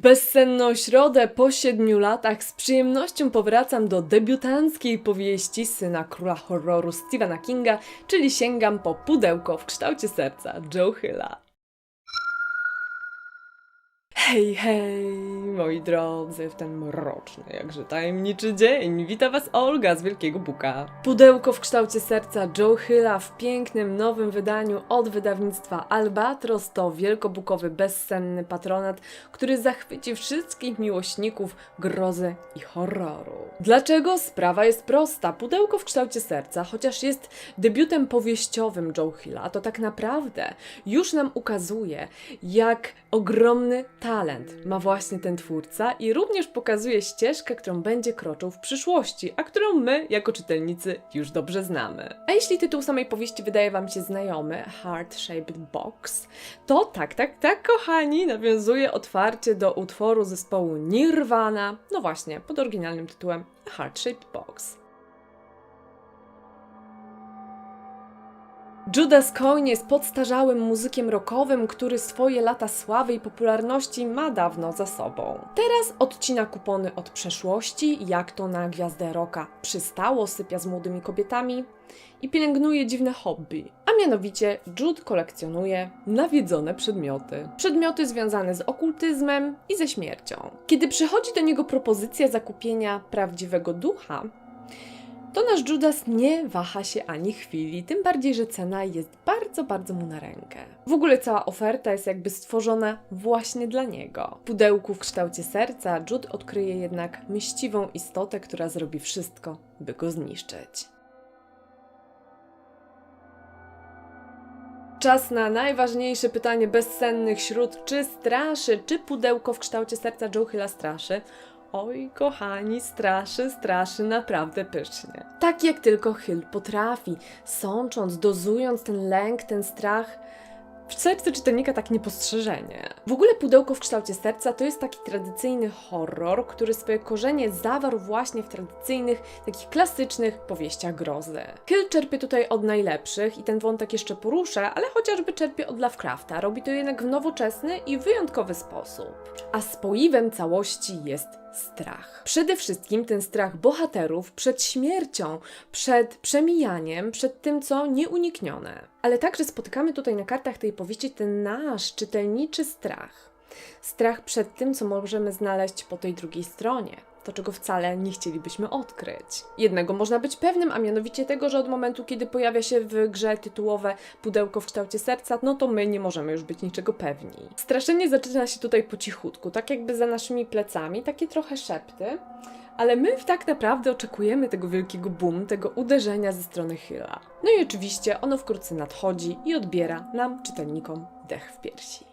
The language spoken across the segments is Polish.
bezsenną środę po siedmiu latach z przyjemnością powracam do debiutanckiej powieści syna króla horroru Stephena Kinga, czyli sięgam po pudełko w kształcie serca Joe Hilla. Hej, hej, moi drodzy, w ten mroczny, jakże tajemniczy dzień. Wita Was Olga z Wielkiego Buka. Pudełko w kształcie serca Joe Hilla w pięknym, nowym wydaniu od wydawnictwa Albatros to wielkobukowy, bezsenny patronat, który zachwyci wszystkich miłośników grozy i horroru. Dlaczego? Sprawa jest prosta. Pudełko w kształcie serca, chociaż jest debiutem powieściowym Joe Hilla, to tak naprawdę już nam ukazuje, jak ogromny talent ma właśnie ten twórca i również pokazuje ścieżkę, którą będzie kroczył w przyszłości, a którą my, jako czytelnicy, już dobrze znamy. A jeśli tytuł samej powieści wydaje Wam się znajomy, Heart Shaped Box, to tak, tak, tak, kochani, nawiązuje otwarcie do utworu zespołu Nirvana, no właśnie, pod oryginalnym tytułem Heart Shaped Box. Judas Coyne jest podstarzałym muzykiem rockowym, który swoje lata sławy i popularności ma dawno za sobą. Teraz odcina kupony od przeszłości, jak to na gwiazdę rocka przystało, sypia z młodymi kobietami i pielęgnuje dziwne hobby. A mianowicie Jude kolekcjonuje nawiedzone przedmioty. Przedmioty związane z okultyzmem i ze śmiercią. Kiedy przychodzi do niego propozycja zakupienia prawdziwego ducha, to nasz Judas nie waha się ani chwili, tym bardziej, że cena jest bardzo, bardzo mu na rękę. W ogóle cała oferta jest jakby stworzona właśnie dla niego. W pudełku w kształcie serca Jude odkryje jednak myśliwą istotę, która zrobi wszystko, by go zniszczyć. Czas na najważniejsze pytanie bezsennych śród, czy straszy, czy pudełko w kształcie serca Joe Hilla straszy? Oj, kochani, straszy, straszy naprawdę pysznie. Tak jak tylko Hill potrafi, sącząc, dozując ten lęk, ten strach, w sercu czytelnika tak niepostrzeżenie. W ogóle pudełko w kształcie serca to jest taki tradycyjny horror, który swoje korzenie zawarł właśnie w tradycyjnych, takich klasycznych powieściach grozy. Hill czerpie tutaj od najlepszych i ten wątek jeszcze poruszę, ale chociażby czerpie od Lovecrafta. Robi to jednak w nowoczesny i wyjątkowy sposób. A spoiwem całości jest strach. Przede wszystkim ten strach bohaterów przed śmiercią, przed przemijaniem, przed tym, co nieuniknione. Ale także spotykamy tutaj na kartach tej powieści ten nasz czytelniczy strach. Strach przed tym, co możemy znaleźć po tej drugiej stronie. To, czego wcale nie chcielibyśmy odkryć. Jednego można być pewnym, a mianowicie tego, że od momentu, kiedy pojawia się w grze tytułowe pudełko w kształcie serca, no to my nie możemy już być niczego pewni. Straszenie zaczyna się tutaj po cichutku, tak jakby za naszymi plecami, takie trochę szepty. Ale my tak naprawdę oczekujemy tego wielkiego boom, tego uderzenia ze strony Hilla. No i oczywiście ono wkrótce nadchodzi i odbiera nam, czytelnikom, dech w piersi.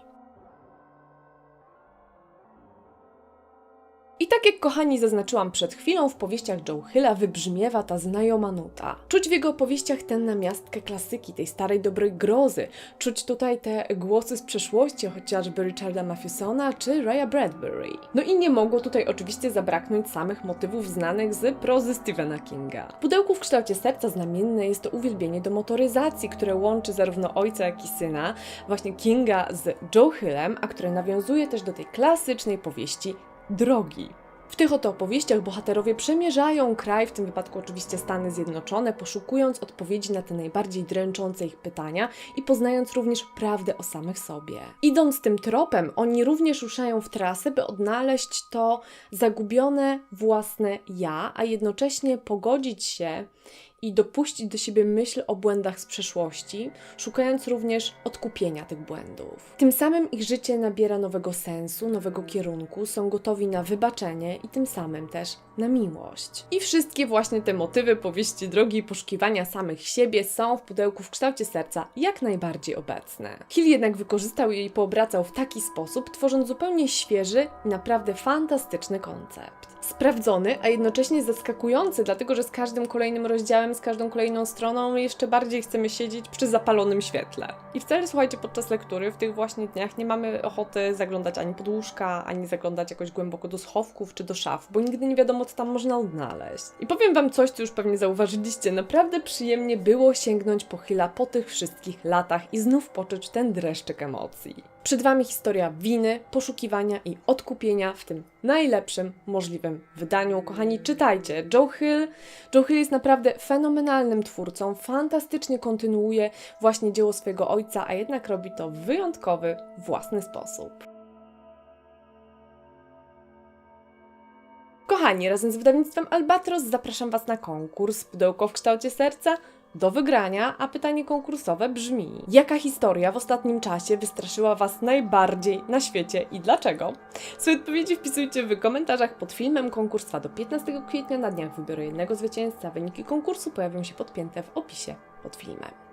I tak jak kochani zaznaczyłam przed chwilą, w powieściach Joe Hilla wybrzmiewa ta znajoma nuta. Czuć w jego opowieściach tę namiastkę klasyki, tej starej dobrej grozy. Czuć tutaj te głosy z przeszłości, chociażby Richarda Mathesona czy Raya Bradbury. No i nie mogło tutaj oczywiście zabraknąć samych motywów znanych z prozy Stephena Kinga. W pudełku w kształcie serca znamienne jest to uwielbienie do motoryzacji, które łączy zarówno ojca, jak i syna, właśnie Kinga z Joe Hillem, a które nawiązuje też do tej klasycznej powieści drogi. W tych oto opowieściach bohaterowie przemierzają kraj, w tym wypadku oczywiście Stany Zjednoczone, poszukując odpowiedzi na te najbardziej dręczące ich pytania i poznając również prawdę o samych sobie. Idąc tym tropem, oni również ruszają w trasę, by odnaleźć to zagubione własne ja, a jednocześnie pogodzić się i dopuścić do siebie myśl o błędach z przeszłości, szukając również odkupienia tych błędów. Tym samym ich życie nabiera nowego sensu, nowego kierunku, są gotowi na wybaczenie i tym samym też na miłość. I wszystkie właśnie te motywy powieści drogi i poszukiwania samych siebie są w pudełku w kształcie serca jak najbardziej obecne. Hill jednak wykorzystał je i poobracał w taki sposób, tworząc zupełnie świeży i naprawdę fantastyczny koncept. Sprawdzony, a jednocześnie zaskakujący, dlatego że z każdym kolejnym rozdziałem, z każdą kolejną stroną jeszcze bardziej chcemy siedzieć przy zapalonym świetle. I wcale, słuchajcie, podczas lektury w tych właśnie dniach nie mamy ochoty zaglądać ani pod łóżka, ani zaglądać jakoś głęboko do schowków czy do szaf, bo nigdy nie wiadomo, co tam można odnaleźć. I powiem wam coś, co już pewnie zauważyliście, naprawdę przyjemnie było sięgnąć po Hilla po tych wszystkich latach i znów poczuć ten dreszczyk emocji. Przed wami historia winy, poszukiwania i odkupienia w tym najlepszym możliwym wydaniu. Kochani, czytajcie. Joe Hill, Joe Hill jest naprawdę fenomenalnym twórcą, fantastycznie kontynuuje właśnie dzieło swojego ojca, a jednak robi to w wyjątkowy, własny sposób. Kochani, razem z wydawnictwem Albatros zapraszam Was na konkurs Pudełko w kształcie serca do wygrania, a pytanie konkursowe brzmi: Jaka historia w ostatnim czasie wystraszyła Was najbardziej na świecie i dlaczego? Swoje odpowiedzi wpisujcie w komentarzach pod filmem. Konkurs trwa do 15 kwietnia. Na dniach wybiorę jednego zwycięzca. Wyniki konkursu pojawią się podpięte w opisie pod filmem.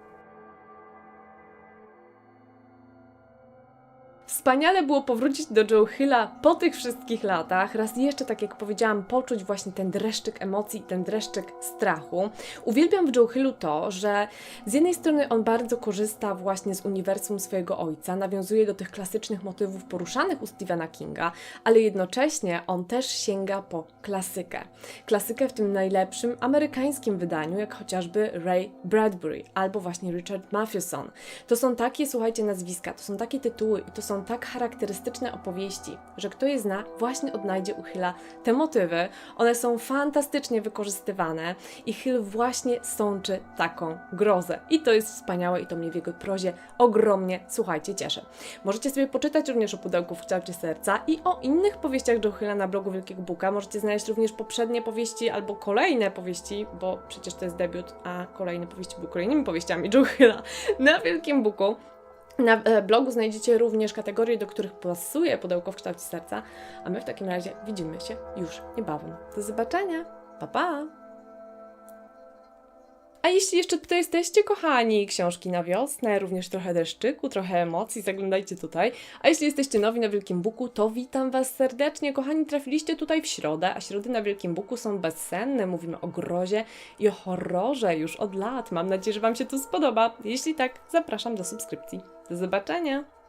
Wspaniale było powrócić do Joe Hilla po tych wszystkich latach. Raz jeszcze, tak jak powiedziałam, poczuć właśnie ten dreszczyk emocji, ten dreszczyk strachu. Uwielbiam w Joe Hillu to, że z jednej strony on bardzo korzysta właśnie z uniwersum swojego ojca, nawiązuje do tych klasycznych motywów poruszanych u Stephena Kinga, ale jednocześnie on też sięga po klasykę. Klasykę w tym najlepszym amerykańskim wydaniu, jak chociażby Ray Bradbury albo właśnie Richard Matheson. To są takie, słuchajcie, nazwiska, to są takie tytuły i to są tak charakterystyczne opowieści, że kto je zna, właśnie odnajdzie u Hilla te motywy. One są fantastycznie wykorzystywane i Hill właśnie sączy taką grozę. I to jest wspaniałe i to mnie w jego prozie ogromnie, słuchajcie, cieszy. Możecie sobie poczytać również o pudełku w kształcie serca i o innych powieściach Joe Hilla na blogu Wielkiego Buka. Możecie znaleźć również poprzednie powieści albo kolejne powieści, bo przecież to jest debiut, a kolejne powieści były kolejnymi powieściami Joe Hilla na Wielkim Buku. Na e, blogu znajdziecie również kategorie, do których pasuje pudełko w kształcie serca, a my w takim razie widzimy się już niebawem. Do zobaczenia! Pa, pa! A jeśli jeszcze tutaj jesteście, kochani, książki na wiosnę, również trochę deszczyku, trochę emocji, zaglądajcie tutaj. A jeśli jesteście nowi na Wielkim Buku, to witam Was serdecznie. Kochani, trafiliście tutaj w środę, a środy na Wielkim Buku są bezsenne. Mówimy o grozie i o horrorze już od lat. Mam nadzieję, że Wam się to spodoba. Jeśli tak, zapraszam do subskrypcji. Do zobaczenia!